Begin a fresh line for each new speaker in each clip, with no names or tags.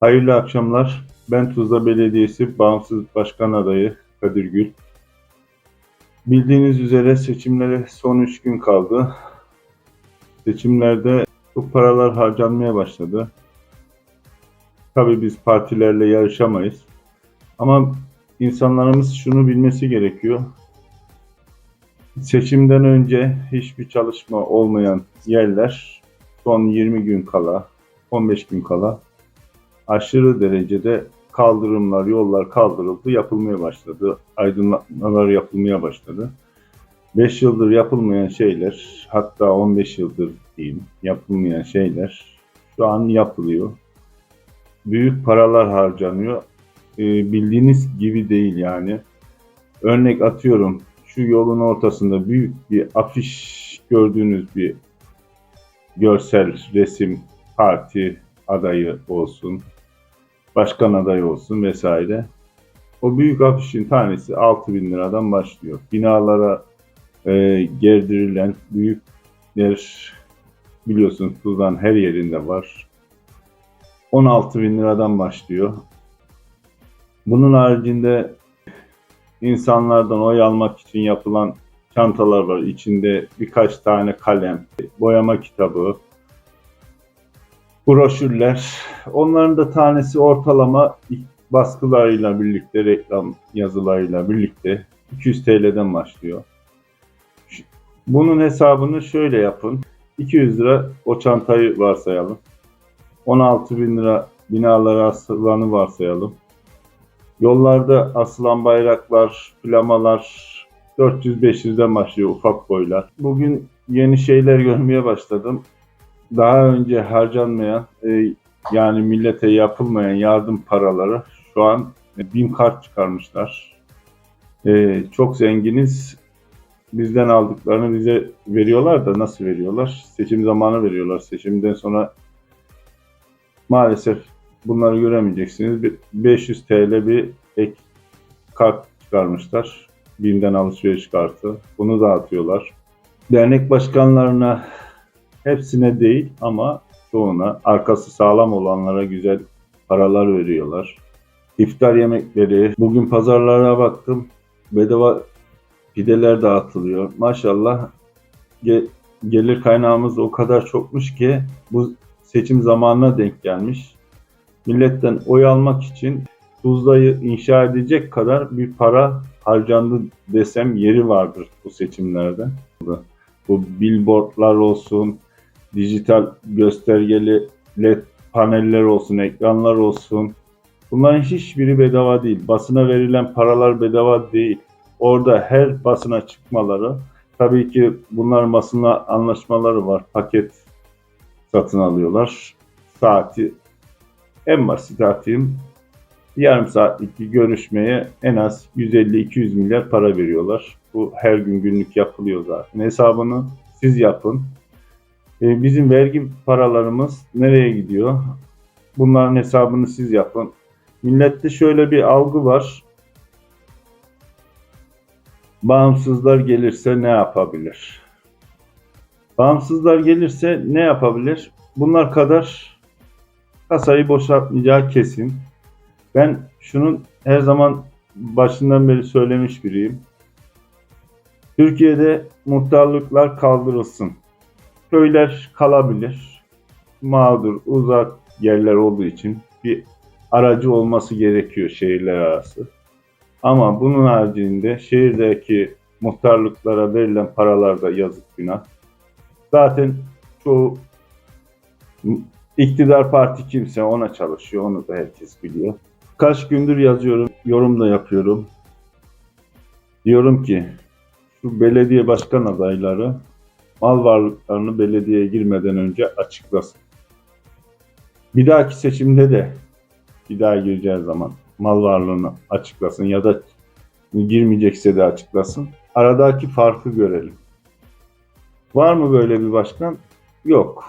Hayırlı akşamlar. Ben Tuzla Belediyesi Bağımsız Başkan Adayı Kadir Gül. Bildiğiniz üzere seçimlere son 3 gün kaldı. Seçimlerde bu paralar harcanmaya başladı. Tabii biz partilerle yarışamayız. Ama insanlarımız şunu bilmesi gerekiyor. Seçimden önce hiçbir çalışma olmayan yerler son 20 gün kala, 15 gün kala aşırı derecede kaldırımlar, yollar kaldırıldı, yapılmaya başladı. Aydınlatmalar yapılmaya başladı. 5 yıldır yapılmayan şeyler, hatta 15 yıldır diyeyim, yapılmayan şeyler şu an yapılıyor. Büyük paralar harcanıyor. Ee, bildiğiniz gibi değil yani. Örnek atıyorum, şu yolun ortasında büyük bir afiş gördüğünüz bir görsel resim parti adayı olsun, başkan adayı olsun vesaire. O büyük afişin tanesi 6 bin liradan başlıyor. Binalara e, gerdirilen büyükler biliyorsunuz Tuzla'nın her yerinde var. 16 bin liradan başlıyor. Bunun haricinde insanlardan oy almak için yapılan çantalar var. İçinde birkaç tane kalem, boyama kitabı, broşürler. Onların da tanesi ortalama baskılarıyla birlikte, reklam yazılarıyla birlikte 200 TL'den başlıyor. Bunun hesabını şöyle yapın. 200 lira o çantayı varsayalım. 16 bin lira binalara asılanı varsayalım. Yollarda asılan bayraklar, plamalar 400-500'den başlıyor ufak boylar. Bugün yeni şeyler görmeye başladım. Daha önce harcanmayan e, yani millete yapılmayan yardım paraları şu an e, BİM kart çıkarmışlar. E, çok zenginiz. Bizden aldıklarını bize veriyorlar da nasıl veriyorlar? Seçim zamanı veriyorlar. Seçimden sonra maalesef bunları göremeyeceksiniz. Bir 500 TL bir ek kart çıkarmışlar. BİM'den alışveriş kartı. Bunu dağıtıyorlar. Dernek başkanlarına hepsine değil ama çoğuna arkası sağlam olanlara güzel paralar veriyorlar. İftar yemekleri. Bugün pazarlara baktım. Bedava pideler dağıtılıyor. Maşallah ge- gelir kaynağımız o kadar çokmuş ki bu seçim zamanına denk gelmiş. Milletten oy almak için Tuzla'yı inşa edecek kadar bir para harcandı desem yeri vardır bu seçimlerde. Bu billboardlar olsun, dijital göstergeli led paneller olsun, ekranlar olsun. Bunların hiçbiri bedava değil. Basına verilen paralar bedava değil. Orada her basına çıkmaları, tabii ki bunların basınla anlaşmaları var. Paket satın alıyorlar. Saati en basit atayım yarım saatlik bir görüşmeye en az 150-200 milyar para veriyorlar. Bu her gün günlük yapılıyor zaten. Hesabını siz yapın. Ee, bizim vergi paralarımız nereye gidiyor? Bunların hesabını siz yapın. Millette şöyle bir algı var. Bağımsızlar gelirse ne yapabilir? Bağımsızlar gelirse ne yapabilir? Bunlar kadar kasayı boşaltmayacağı kesin. Ben şunun her zaman başından beri söylemiş biriyim. Türkiye'de muhtarlıklar kaldırılsın. Köyler kalabilir. Mağdur, uzak yerler olduğu için bir aracı olması gerekiyor şehirler arası. Ama bunun haricinde şehirdeki muhtarlıklara verilen paralarda yazık günah. Zaten çoğu iktidar parti kimse ona çalışıyor. Onu da herkes biliyor. Kaç gündür yazıyorum, yorum da yapıyorum. Diyorum ki şu belediye başkan adayları mal varlıklarını belediyeye girmeden önce açıklasın. Bir dahaki seçimde de bir daha gireceği zaman mal varlığını açıklasın ya da girmeyecekse de açıklasın. Aradaki farkı görelim. Var mı böyle bir başkan? Yok.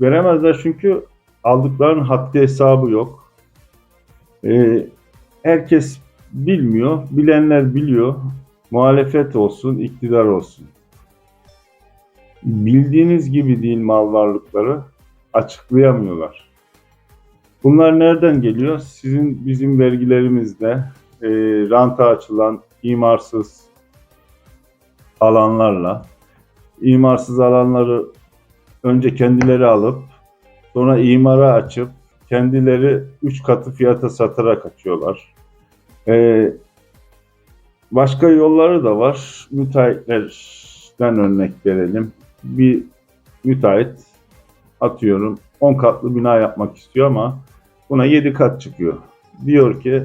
Veremezler çünkü aldıklarının haddi hesabı yok. Ee, herkes bilmiyor, bilenler biliyor. Muhalefet olsun, iktidar olsun. Bildiğiniz gibi değil mal varlıkları açıklayamıyorlar. Bunlar nereden geliyor? Sizin bizim vergilerimizle e, ranta açılan imarsız alanlarla imarsız alanları önce kendileri alıp sonra imara açıp kendileri üç katı fiyata satarak açıyorlar. E, başka yolları da var. Müteahhitlerden örnek verelim. Bir müteahhit atıyorum 10 katlı bina yapmak istiyor ama buna 7 kat çıkıyor. Diyor ki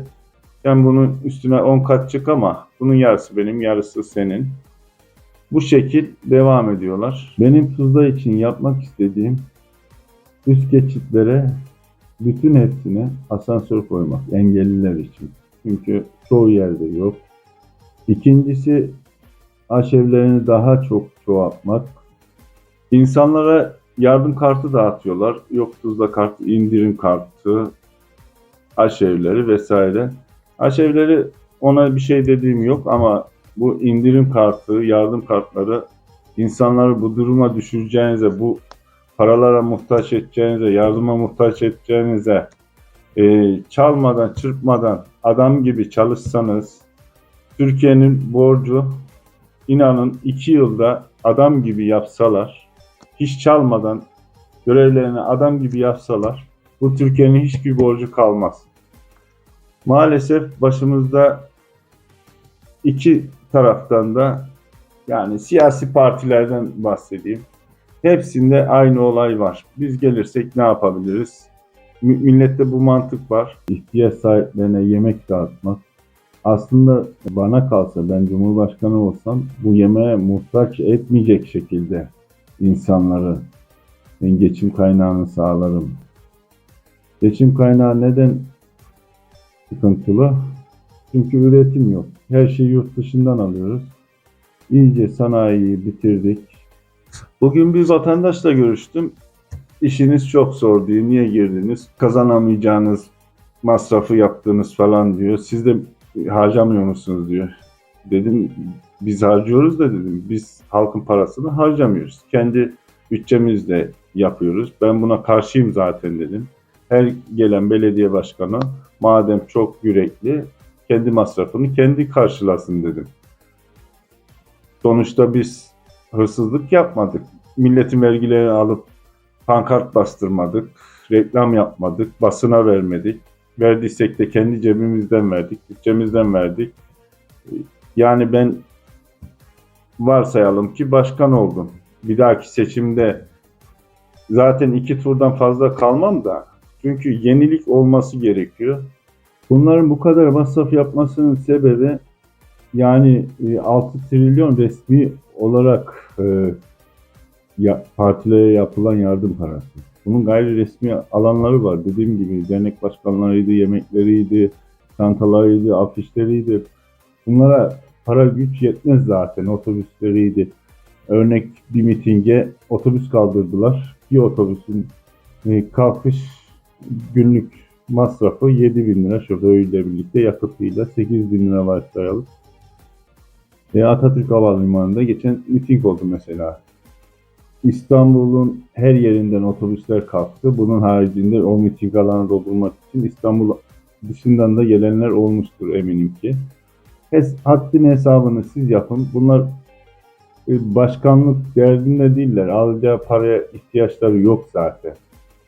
sen bunun üstüne 10 kat çık ama bunun yarısı benim, yarısı senin. Bu şekil devam ediyorlar. Benim Tuzla için yapmak istediğim üst geçitlere bütün hepsine asansör koymak engelliler için. Çünkü çoğu yerde yok. İkincisi aşevlerini daha çok çoğaltmak. İnsanlara yardım kartı dağıtıyorlar. Yok Tuzla kartı, indirim kartı, aşevleri vesaire. Aşevleri ona bir şey dediğim yok ama bu indirim kartı, yardım kartları insanları bu duruma düşüreceğinize, bu paralara muhtaç edeceğinize, yardıma muhtaç edeceğinize e, çalmadan, çırpmadan adam gibi çalışsanız Türkiye'nin borcu inanın iki yılda adam gibi yapsalar hiç çalmadan görevlerini adam gibi yapsalar bu Türkiye'nin hiçbir borcu kalmaz. Maalesef başımızda iki taraftan da yani siyasi partilerden bahsedeyim. Hepsinde aynı olay var. Biz gelirsek ne yapabiliriz? Millette bu mantık var. İhtiyaç sahiplerine yemek dağıtmak. Aslında bana kalsa ben Cumhurbaşkanı olsam bu yemeğe muhtaç etmeyecek şekilde insanları ben geçim kaynağını sağlarım. Geçim kaynağı neden sıkıntılı? Çünkü üretim yok. Her şeyi yurt dışından alıyoruz. İyice sanayiyi bitirdik. Bugün bir vatandaşla görüştüm. İşiniz çok zor diyor. Niye girdiniz? Kazanamayacağınız masrafı yaptınız falan diyor. Siz de harcamıyor musunuz diyor. Dedim biz harcıyoruz da dedim. Biz halkın parasını harcamıyoruz. Kendi bütçemizle yapıyoruz. Ben buna karşıyım zaten dedim. Her gelen belediye başkanı madem çok yürekli kendi masrafını kendi karşılasın dedim. Sonuçta biz hırsızlık yapmadık. Milletin vergilerini alıp pankart bastırmadık, reklam yapmadık, basına vermedik. Verdiysek de kendi cebimizden verdik, bütçemizden verdik. Yani ben varsayalım ki başkan oldum. Bir dahaki seçimde zaten iki turdan fazla kalmam da çünkü yenilik olması gerekiyor. Bunların bu kadar masraf yapmasının sebebi yani e, 6 trilyon resmi olarak e, ya, partilere yapılan yardım parası. Bunun gayri resmi alanları var. Dediğim gibi dernek başkanlarıydı, yemekleriydi, çantalarıydı, afişleriydi. Bunlara para güç yetmez zaten. Otobüsleriydi. Örnek bir mitinge otobüs kaldırdılar. Bir otobüsün e, kalkış günlük masrafı 7 bin lira şoförüyle birlikte yakıtıyla 8 bin lira varsayalım. E, Atatürk Havalimanı'nda geçen miting oldu mesela. İstanbul'un her yerinden otobüsler kalktı. Bunun haricinde o miting alanı doldurmak için İstanbul dışından da gelenler olmuştur eminim ki. Hes haddin hesabını siz yapın. Bunlar e, başkanlık derdinde değiller. Alacağı paraya ihtiyaçları yok zaten.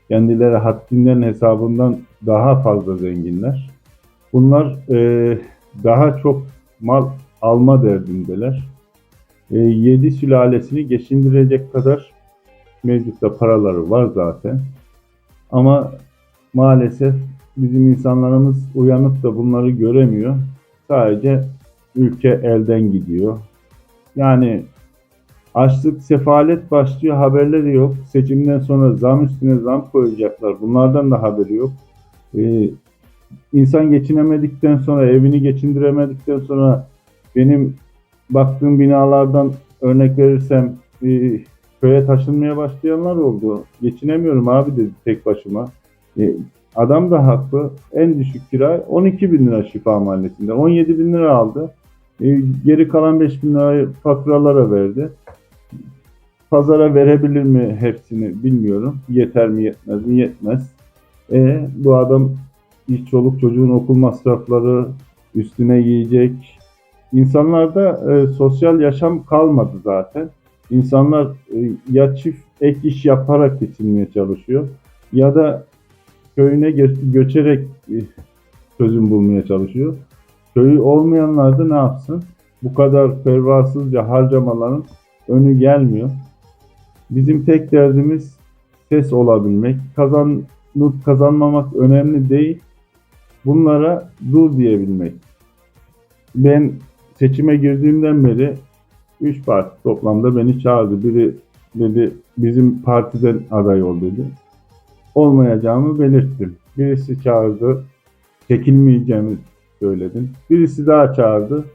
Kendileri haddinden hesabından daha fazla zenginler. Bunlar e, daha çok mal alma derdindeler. E, yedi sülalesini geçindirecek kadar mevcutta paraları var zaten. Ama maalesef bizim insanlarımız uyanıp da bunları göremiyor. Sadece ülke elden gidiyor. Yani açlık, sefalet başlıyor, haberleri yok. Seçimden sonra zam üstüne zam koyacaklar. Bunlardan da haberi yok. Ee, insan geçinemedikten sonra, evini geçindiremedikten sonra benim baktığım binalardan örnek verirsem e, köye taşınmaya başlayanlar oldu. Geçinemiyorum abi dedi tek başıma. E, adam da haklı. En düşük kira 12 bin lira şifa mahallesinde. 17 bin lira aldı. E, geri kalan 5 bin lirayı faturalara verdi. Pazara verebilir mi hepsini bilmiyorum. Yeter mi yetmez mi yetmez. E bu adam iş çoluk çocuğun okul masrafları üstüne yiyecek. İnsanlarda e, sosyal yaşam kalmadı zaten. İnsanlar e, ya çift ek iş yaparak geçinmeye çalışıyor ya da köyüne gö- göçerek e, çözüm bulmaya çalışıyor. Köyü olmayanlar da ne yapsın? Bu kadar pervasızca harcamaların önü gelmiyor. Bizim tek derdimiz ses olabilmek. Kazanıp kazanmamak önemli değil. Bunlara dur diyebilmek. Ben seçime girdiğimden beri 3 parti toplamda beni çağırdı. Biri dedi bizim partiden aday ol dedi. Olmayacağımı belirttim. Birisi çağırdı. Çekilmeyeceğimi söyledim. Birisi daha çağırdı.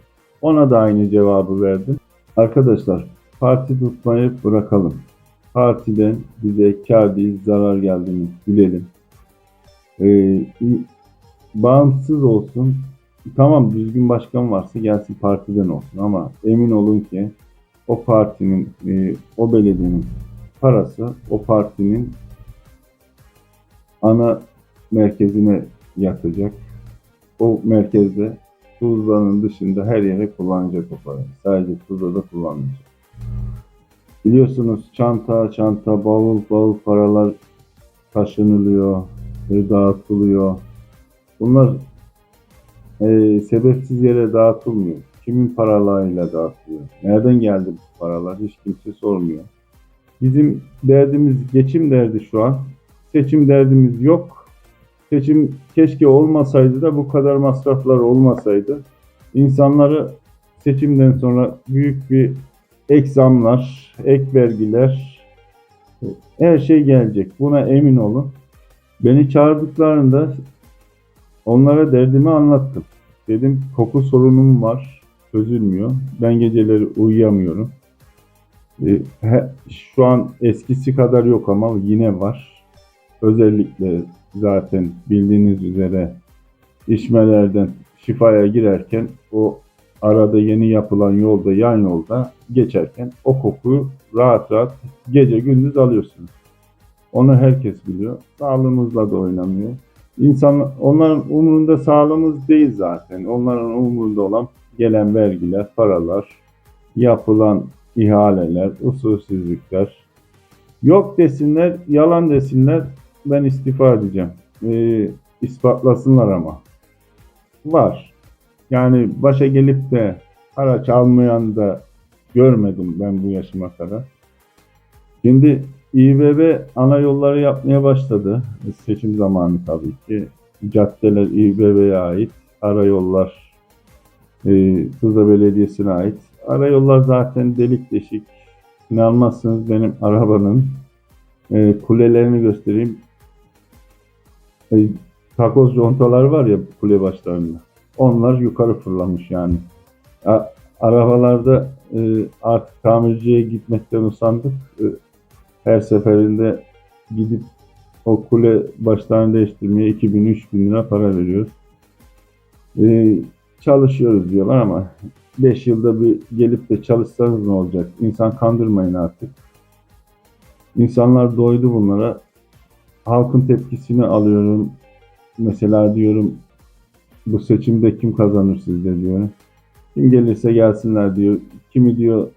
Ona da aynı cevabı verdim. Arkadaşlar parti tutmayı bırakalım. Partiden bize kar değil zarar geldiğini bilelim. Ee, bağımsız olsun. Tamam düzgün başkan varsa gelsin partiden olsun ama emin olun ki o partinin, e, o belediyenin parası o partinin ana merkezine yatacak. O merkezde Tuzla'nın dışında her yere kullanacak o parayı. Sadece Tuzla'da kullanmayacak. Biliyorsunuz çanta çanta, bavul bavul paralar taşınılıyor, dağıtılıyor. Bunlar e, sebepsiz yere dağıtılmıyor. Kimin paralarıyla dağıtılıyor? Nereden geldi bu paralar? Hiç kimse sormuyor. Bizim derdimiz geçim derdi şu an. Seçim derdimiz yok. Seçim keşke olmasaydı da bu kadar masraflar olmasaydı. İnsanları seçimden sonra büyük bir ek zamlar, ek vergiler, her şey gelecek. Buna emin olun. Beni çağırdıklarında onlara derdimi anlattım. Dedim koku sorunum var, çözülmüyor. Ben geceleri uyuyamıyorum. E, Şu an eskisi kadar yok ama yine var. Özellikle zaten bildiğiniz üzere içmelerden şifaya girerken o arada yeni yapılan yolda yan yolda geçerken o kokuyu rahat rahat gece gündüz alıyorsunuz. Onu herkes biliyor. Sağlığımızla da oynanıyor. İnsan, onların umurunda sağlığımız değil zaten. Onların umurunda olan gelen vergiler, paralar, yapılan ihaleler, usulsüzlükler. Yok desinler, yalan desinler, ben istifa edeceğim. Ee, ispatlasınlar ama. Var. Yani başa gelip de haraç almayan da görmedim ben bu yaşıma kadar. Şimdi İBB ana yolları yapmaya başladı. Seçim zamanı tabii ki. Caddeler İBB'ye ait. Ara yollar e, Tuzla Belediyesi'ne ait. Ara yollar zaten delik deşik. İnanmazsınız benim arabanın e, kulelerini göstereyim. E, takoz contalar var ya kule başlarında. Onlar yukarı fırlamış yani. Arabalarda e, artık tamirciye gitmekten usandık. E, her seferinde gidip o kule başlarını değiştirmeye 2000-3000 lira para veriyoruz. Ee, çalışıyoruz diyorlar ama 5 yılda bir gelip de çalışsanız ne olacak? İnsan kandırmayın artık. İnsanlar doydu bunlara. Halkın tepkisini alıyorum. Mesela diyorum bu seçimde kim kazanır sizce diyor. Kim gelirse gelsinler diyor. Kimi diyor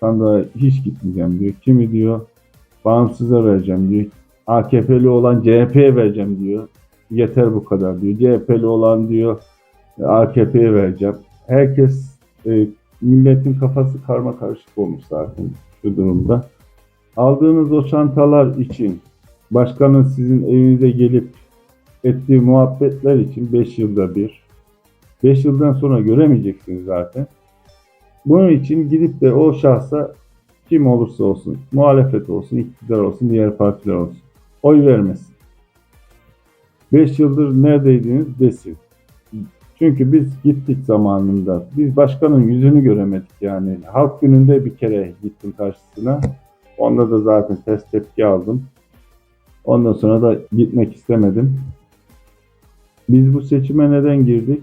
sandığa hiç gitmeyeceğim diyor. Kimi diyor bağımsıza vereceğim diyor. AKP'li olan CHP'ye vereceğim diyor. Yeter bu kadar diyor. CHP'li olan diyor AKP'ye vereceğim. Herkes e, milletin kafası karma karışık olmuş zaten şu durumda. Aldığınız o çantalar için başkanın sizin evinize gelip ettiği muhabbetler için 5 yılda bir 5 yıldan sonra göremeyeceksiniz zaten. Bunun için gidip de o şahsa kim olursa olsun, muhalefet olsun, iktidar olsun, diğer partiler olsun. Oy vermesin. 5 yıldır neredeydiniz desin. Çünkü biz gittik zamanında. Biz başkanın yüzünü göremedik yani. Halk gününde bir kere gittim karşısına. Onda da zaten test tepki aldım. Ondan sonra da gitmek istemedim. Biz bu seçime neden girdik?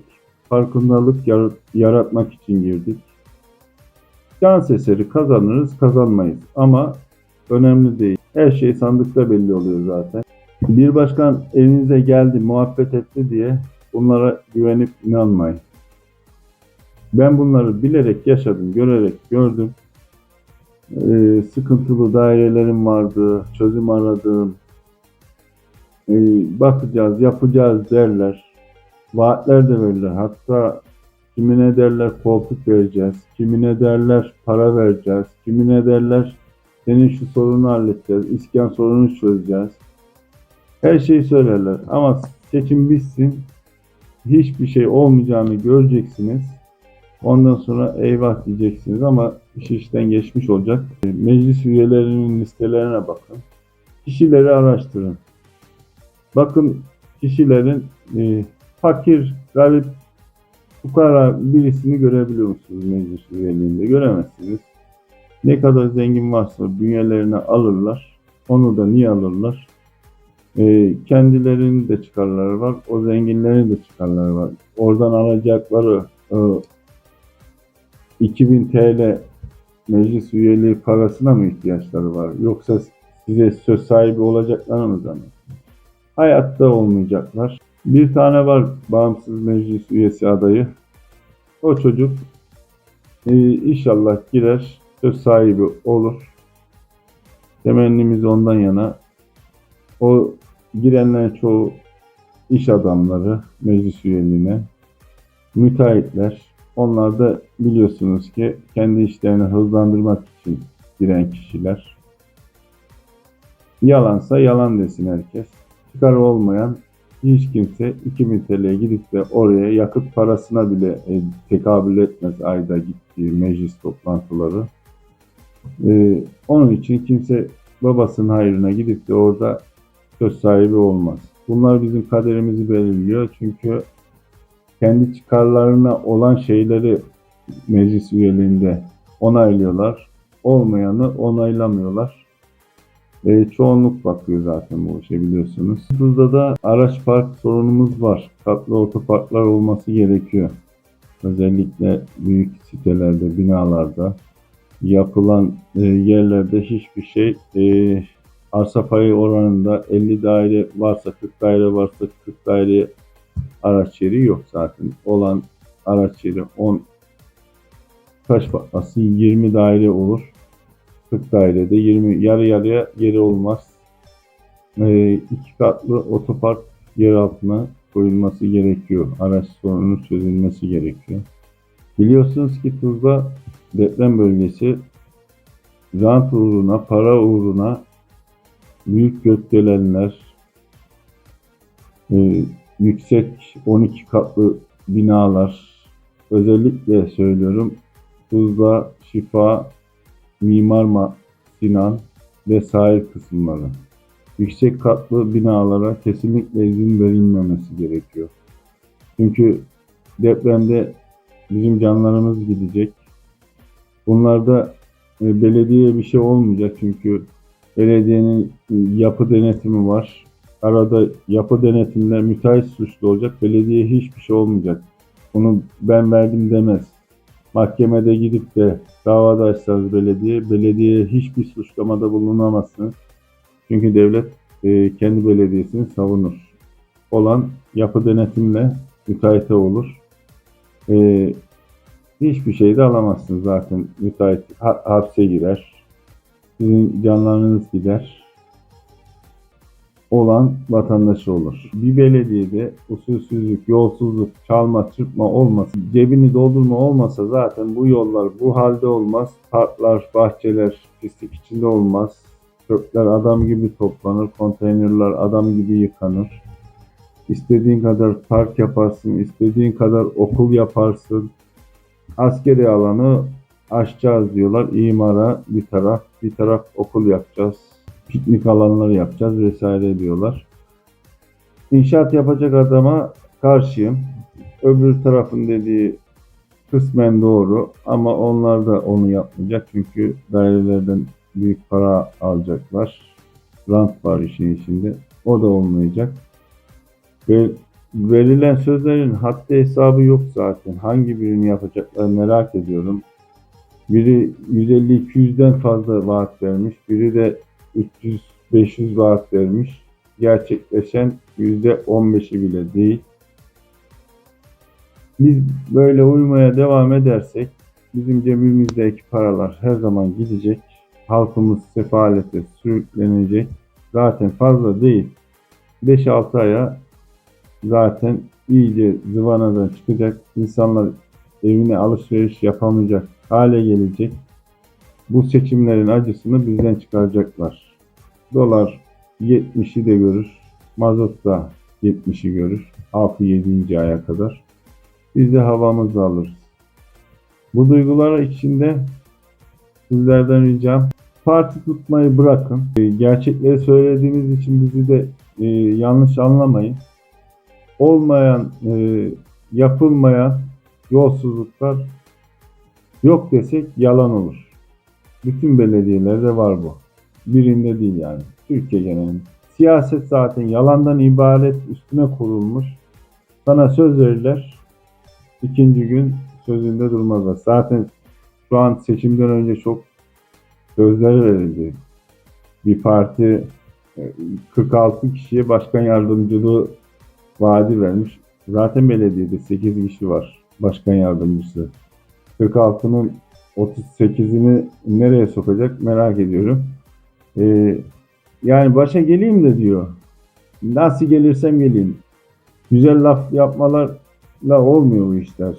Farkındalık yar- yaratmak için girdik. Şans eseri kazanırız, kazanmayız. Ama önemli değil. Her şey sandıkta belli oluyor zaten. Bir başkan evinize geldi, muhabbet etti diye bunlara güvenip inanmayın. Ben bunları bilerek yaşadım, görerek gördüm. Ee, sıkıntılı dairelerim vardı, çözüm aradığım. Ee, bakacağız, yapacağız derler. Vaatler de verirler. Hatta kimine derler koltuk vereceğiz, kimine derler para vereceğiz, kimine derler senin şu sorunu halledeceğiz, iskan sorununu çözeceğiz. Her şeyi söylerler ama seçim bitsin, hiçbir şey olmayacağını göreceksiniz. Ondan sonra eyvah diyeceksiniz ama iş işten geçmiş olacak. Meclis üyelerinin listelerine bakın. Kişileri araştırın. Bakın kişilerin e, fakir, garip, fukara birisini görebiliyor musunuz meclis üyeliğinde? Göremezsiniz. Ne kadar zengin varsa bünyelerine alırlar. Onu da niye alırlar? E, kendilerinin de çıkarları var. O zenginlerin de çıkarları var. Oradan alacakları e, 2000 TL meclis üyeliği parasına mı ihtiyaçları var? Yoksa size söz sahibi olacaklarını mı zannediyorsunuz? Hayatta olmayacaklar. Bir tane var bağımsız meclis üyesi adayı. O çocuk e, inşallah girer, söz sahibi olur. Temennimiz ondan yana. O girenlerin çoğu iş adamları meclis üyeliğine, müteahhitler. Onlar da biliyorsunuz ki kendi işlerini hızlandırmak için giren kişiler. Yalansa yalan desin herkes. Çıkarı olmayan hiç kimse 2000 TL'ye gidip de oraya yakıt parasına bile e, tekabül etmez ayda gittiği meclis toplantıları. E, onun için kimse babasının hayrına gidip de orada söz sahibi olmaz. Bunlar bizim kaderimizi belirliyor çünkü kendi çıkarlarına olan şeyleri meclis üyeliğinde onaylıyorlar. Olmayanı onaylamıyorlar. E, çoğunluk bakıyor zaten bu işe biliyorsunuz. Tuzla'da da araç park sorunumuz var. Katlı otoparklar olması gerekiyor. Özellikle büyük sitelerde, binalarda yapılan e, yerlerde hiçbir şey e, arsa payı oranında 50 daire varsa 40 daire varsa 40 daire araç yeri yok zaten. Olan araç yeri 10 kaç patması 20 daire olur. 40 dairede 20 yarı yarıya yeri olmaz. Ee, iki katlı otopark yer altına koyulması gerekiyor. Araç sorunun çözülmesi gerekiyor. Biliyorsunuz ki Tuzla deprem bölgesi rant uğruna, para uğruna büyük gökdelenler, e, yüksek 12 katlı binalar, özellikle söylüyorum Tuzla, Şifa, Mimar Sinan ve sahil kısımları. Yüksek katlı binalara kesinlikle izin verilmemesi gerekiyor. Çünkü depremde bizim canlarımız gidecek. Bunlarda e, belediye bir şey olmayacak çünkü belediyenin yapı denetimi var. Arada yapı denetiminde müteahhit suçlu olacak. Belediye hiçbir şey olmayacak. Bunu ben verdim demez. Mahkemede gidip de davada açsanız belediye, belediyeye hiçbir suçlamada bulunamazsınız. Çünkü devlet e, kendi belediyesini savunur. Olan yapı denetimle müteahhite olur. E, hiçbir şey de alamazsınız zaten. Müteahhit ha- hapse girer. Sizin canlarınız gider. Olan vatandaşı olur. Bir belediyede usulsüzlük, yolsuzluk, çalma, çırpma olmasa, cebini doldurma olmasa zaten bu yollar bu halde olmaz. Parklar, bahçeler pislik içinde olmaz. Çöpler adam gibi toplanır, konteynerler adam gibi yıkanır. İstediğin kadar park yaparsın, istediğin kadar okul yaparsın. Askeri alanı açacağız diyorlar. İmara bir taraf, bir taraf okul yapacağız. Piknik alanları yapacağız vesaire diyorlar. İnşaat yapacak adama karşıyım. Öbür tarafın dediği kısmen doğru ama onlar da onu yapmayacak çünkü dairelerden büyük para alacaklar. Rant var işin içinde. O da olmayacak. Ve verilen sözlerin haddi hesabı yok zaten. Hangi birini yapacaklar merak ediyorum. Biri 150-200'den fazla vaat vermiş. Biri de 300-500 vaat vermiş. gerçekleşen %15'i bile değil. Biz böyle uymaya devam edersek bizim cebimizdeki paralar her zaman gidecek. Halkımız sefalete sürüklenecek. Zaten fazla değil. 5-6 aya zaten iyice zıvanadan çıkacak. İnsanlar evine alışveriş yapamayacak hale gelecek. Bu seçimlerin acısını bizden çıkaracaklar. Dolar 70'i de görür. Mazot da 70'i görür. 6-7. aya kadar. Biz de havamızı alırız. Bu duygular içinde sizlerden ricam parti tutmayı bırakın. E, Gerçekleri söylediğiniz için bizi de e, yanlış anlamayın. Olmayan, e, yapılmayan yolsuzluklar yok desek yalan olur. Bütün belediyelerde var bu. Birinde değil yani. Türkiye genelinde. Siyaset zaten yalandan ibaret üstüne kurulmuş. Sana söz verirler. ikinci gün sözünde durmazlar. Zaten şu an seçimden önce çok sözler verildi. Bir parti e, 46 kişiye başkan yardımcılığı vaadi vermiş. Zaten belediyede 8 kişi var başkan yardımcısı. 46'nın 38'ini nereye sokacak merak ediyorum. Ee, yani başa geleyim de diyor. Nasıl gelirsem geleyim. Güzel laf yapmalarla olmuyor bu işler.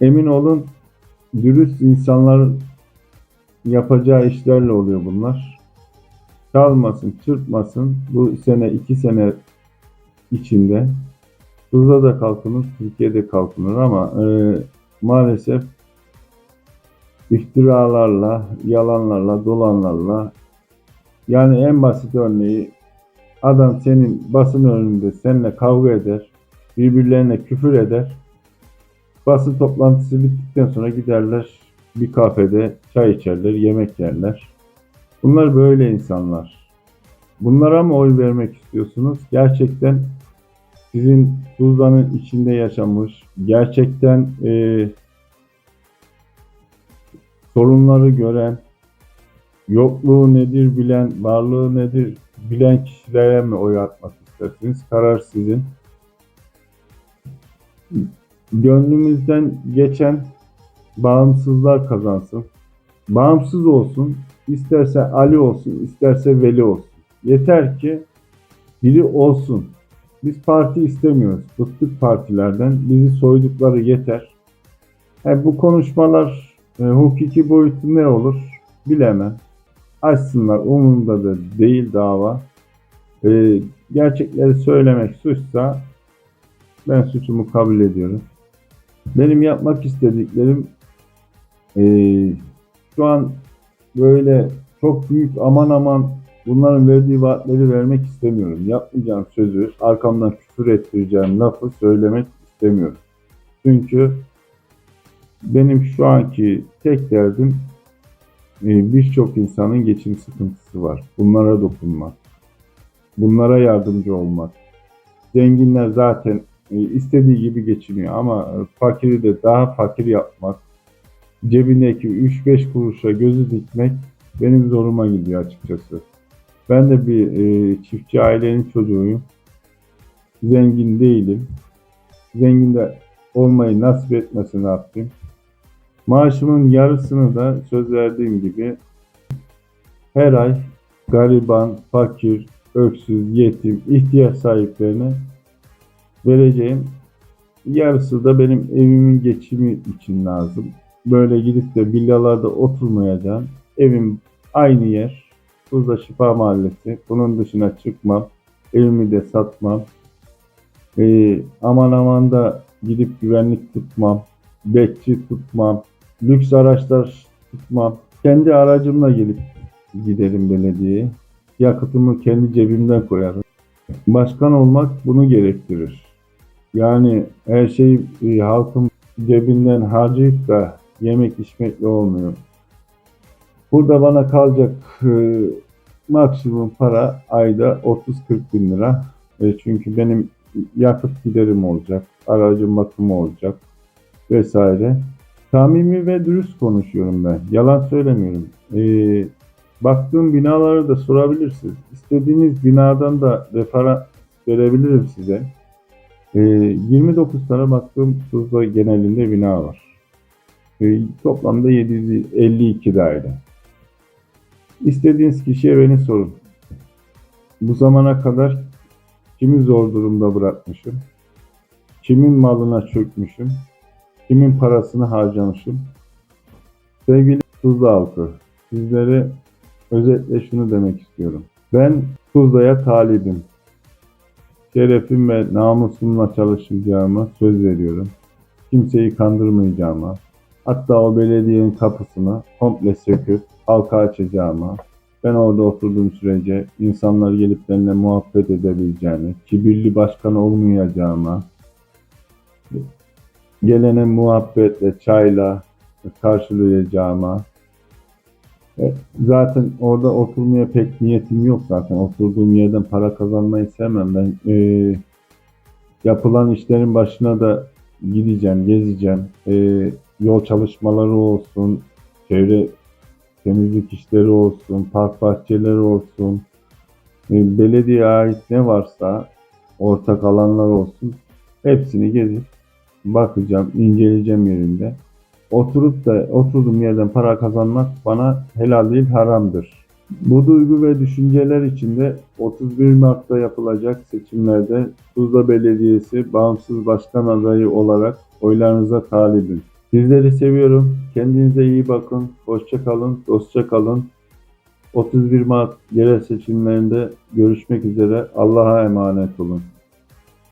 Emin olun dürüst insanların yapacağı işlerle oluyor bunlar. Çalmasın, çırpmasın. Bu sene, iki sene içinde hızla da kalkınır, Türkiye'de kalkınır ama e, maalesef iftiralarla, yalanlarla, dolanlarla yani en basit örneği adam senin basın önünde seninle kavga eder, birbirlerine küfür eder. Basın toplantısı bittikten sonra giderler bir kafede çay içerler, yemek yerler. Bunlar böyle insanlar. Bunlara mı oy vermek istiyorsunuz? Gerçekten sizin Tuzla'nın içinde yaşamış, gerçekten e, sorunları gören, yokluğu nedir bilen, varlığı nedir bilen kişilere mi oy atmak istersiniz? Karar sizin. Gönlümüzden geçen bağımsızlar kazansın. Bağımsız olsun, isterse Ali olsun, isterse Veli olsun. Yeter ki biri olsun. Biz parti istemiyoruz. Bıktık partilerden. Bizi soydukları yeter. Yani bu konuşmalar e, hukuki boyutu ne olur bilemem. Açsınlar. Umurumda da değil dava. E, gerçekleri söylemek suçsa ben suçumu kabul ediyorum. Benim yapmak istediklerim e, şu an böyle çok büyük aman aman bunların verdiği vaatleri vermek istemiyorum. Yapmayacağım sözü, arkamdan küfür ettireceğim lafı söylemek istemiyorum. Çünkü benim şu anki tek derdim e, birçok insanın geçim sıkıntısı var. Bunlara dokunmak, bunlara yardımcı olmak. Zenginler zaten e, istediği gibi geçiniyor ama e, fakiri de daha fakir yapmak, cebindeki 3-5 kuruşa gözü dikmek benim zoruma gidiyor açıkçası. Ben de bir çiftçi ailenin çocuğuyum. Zengin değilim. Zengin de olmayı nasip etmesin Rabbim. Maaşımın yarısını da söz verdiğim gibi her ay gariban, fakir, öksüz, yetim, ihtiyaç sahiplerine vereceğim. Yarısı da benim evimin geçimi için lazım. Böyle gidip de villalarda oturmayacağım. Evim aynı yer. Tuzla Şifa Mahallesi. Bunun dışına çıkmam. Evimi de satmam. Ee, aman aman da gidip güvenlik tutmam. Bekçi tutmam. Lüks araçlar tutmam. Kendi aracımla gelip giderim belediyeye. Yakıtımı kendi cebimden koyarım. Başkan olmak bunu gerektirir. Yani her şeyi e, halkın cebinden harcayıp da yemek içmekle olmuyor. Burada bana kalacak e, maksimum para ayda 30-40 bin lira. E, çünkü benim yakıt giderim olacak, aracın bakımı olacak vesaire. Samimi ve dürüst konuşuyorum ben. Yalan söylemiyorum. E, Baktığım binaları da sorabilirsiniz. İstediğiniz binadan da referans verebilirim size. Ee, 29 tane baktığım Tuzla genelinde bina var. Ee, toplamda 752 daire. İstediğiniz kişiye beni sorun. Bu zamana kadar kimi zor durumda bırakmışım, kimin malına çökmüşüm, kimin parasını harcamışım. Sevgili Tuzla halkı, sizlere özetle şunu demek istiyorum. Ben Tuzla'ya talibim. Şerefim ve namusumla çalışacağıma söz veriyorum. Kimseyi kandırmayacağıma, hatta o belediyenin kapısını komple söküp halka açacağıma, ben orada oturduğum sürece insanlar gelip benimle muhabbet edebileceğini, kibirli başkan olmayacağıma, gelene muhabbetle, çayla karşılayacağıma, e, zaten orada oturmaya pek niyetim yok zaten. Oturduğum yerden para kazanmayı sevmem. Ben e, yapılan işlerin başına da gideceğim, gezeceğim. E, yol çalışmaları olsun, çevre temizlik işleri olsun, park bahçeleri olsun, e, belediye ait ne varsa ortak alanlar olsun hepsini gezip bakacağım, inceleyeceğim yerinde. Oturup da oturduğum yerden para kazanmak bana helal değil haramdır. Bu duygu ve düşünceler içinde 31 Mart'ta yapılacak seçimlerde Tuzla Belediyesi bağımsız başkan adayı olarak oylarınıza talibim. Sizleri seviyorum. Kendinize iyi bakın. Hoşça kalın. Dostça kalın. 31 Mart yerel seçimlerinde görüşmek üzere. Allah'a emanet olun.